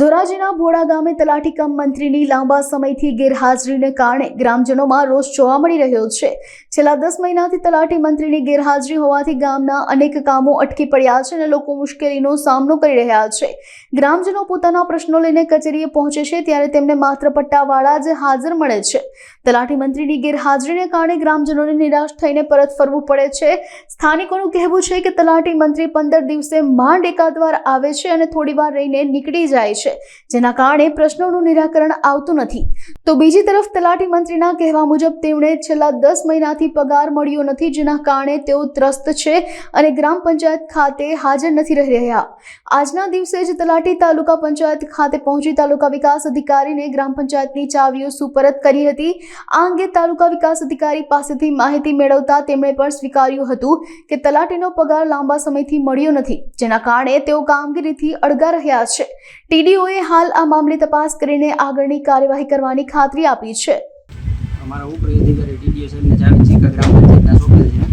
ધોરાજીના ભોળા ગામે તલાટી કમ મંત્રીની લાંબા સમયથી ગેરહાજરીને કારણે ગ્રામજનોમાં રોષ જોવા મળી રહ્યો છે. છેલ્લા દસ મહિનાથી તલાટી મંત્રીની ગેરહાજરી હોવાથી ગામના અનેક કામો અટકી પડ્યા છે અને લોકો મુશ્કેલીનો સામનો કરી રહ્યા છે. ગ્રામજનો પોતાના પ્રશ્નો લઈને કચેરીએ પહોંચે છે ત્યારે તેમને માત્ર પટ્ટાવાળા જ હાજર મળે છે. તલાટી મંત્રીની ગેરહાજરીને કારણે ગ્રામજનોને નિરાશ થઈને પરત ફરવું પડે છે. સ્થાનિકોનું કહેવું છે કે તલાટી મંત્રી પંદર દિવસે માંડ એકાદ વાર આવે છે અને થોડી વાર રહીને નીકળી જાય છે. જેના કારણે પ્રશ્નોનું નિરાકરણ આવતું નથી. તો બીજી તરફ તલાટી મંત્રીના કહેવા મુજબ તેમણે છેલ્લા દસ મહિનાથી પગાર મળ્યો નથી, જેના કારણે તેઓ ત્રસ્ત છે અને ગ્રામ પંચાયત ખાતે હાજર નથી રહી રહ્યા. આજના દિવસે જ તલાટી તાલુકા પંચાયત ખાતે પહોંચી તાલુકા વિકાસ અધિકારીને ગ્રામ પંચાયતની ચાવીઓ સુપરત કરી હતી. આ અંગે તાલુકા વિકાસ અધિકારી પાસેથી માહિતી મેળવતા તેમણે પણ સ્વીકાર્યું હતું કે તલાટીનો પગાર લાંબા સમયથી મળ્યો નથી, જેના કારણે તેઓ કામગીરીથી અળગા રહ્યા છે. ટીડીઓએ હાલ આ મામલે તપાસ કરીને આગળની કાર્યવાહી કરવાની ખાતરી આપી છે. અમારા ઉપરી અધિકારી ડીડીઓ સાહેબને ચાવી ચીકા ગ્રામ પંચાયતના સોંપેલ છે.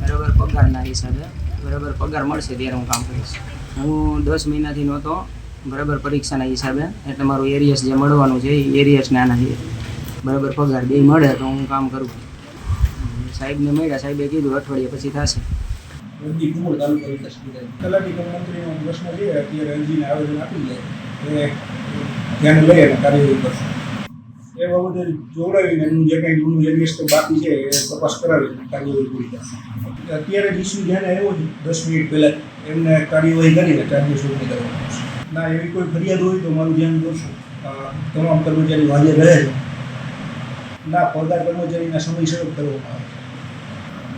બરાબર પગારના હિસાબે, બરાબર પગાર મળશે ત્યારે હું કામ કરીશ. હું દસ મહિનાથી નહોતો, બરાબર પરીક્ષાના હિસાબે, એટલે મારું એરિયસ જે મળવાનું છે એ એરિયસ નાના છે. બરાબર પગાર બે મળે તો હું કામ કરું. સાહેબને મળ્યા, સાહેબે કીધું અઠવાડિયા પછી થશે. દર્દી કુમળ તાલુકા વિકાસ અધિકારી તલાટી કમ મંત્રીનો પ્રશ્ન છે અત્યારે અરજીને આવેદન આપી દે એ ધ્યાન લઈ અને કાર્યવાહી કરશે. એ બાબતે જોડાવીને જે કંઈ જૂનું એડમિસ બાકી છે, એ તપાસ કરાવીને કાર્યવાહી પૂરી કરશે. અત્યારે જ ઇસ્યુ ધ્યાને આવ્યો છે, દસ મિનિટ પહેલાં એમને કાર્યવાહી કરીને ચાર્જિસ દિવસ કરવાનું ના, એવી કોઈ ફરિયાદ હોય તો મારું ધ્યાન દોરશું. તમામ કર્મચારીઓ હાજર રહે છે. ના પગાર કર્મચારીના સમયસર જ કરવામાં આવે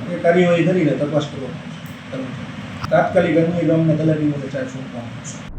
છે. એ કાર્યવાહી કરીને તપાસ કરવામાં આવશે તાત્કાલિક અન્ય ગામના તલાટી માટે ચાર્જ સોંપવામાં આવશે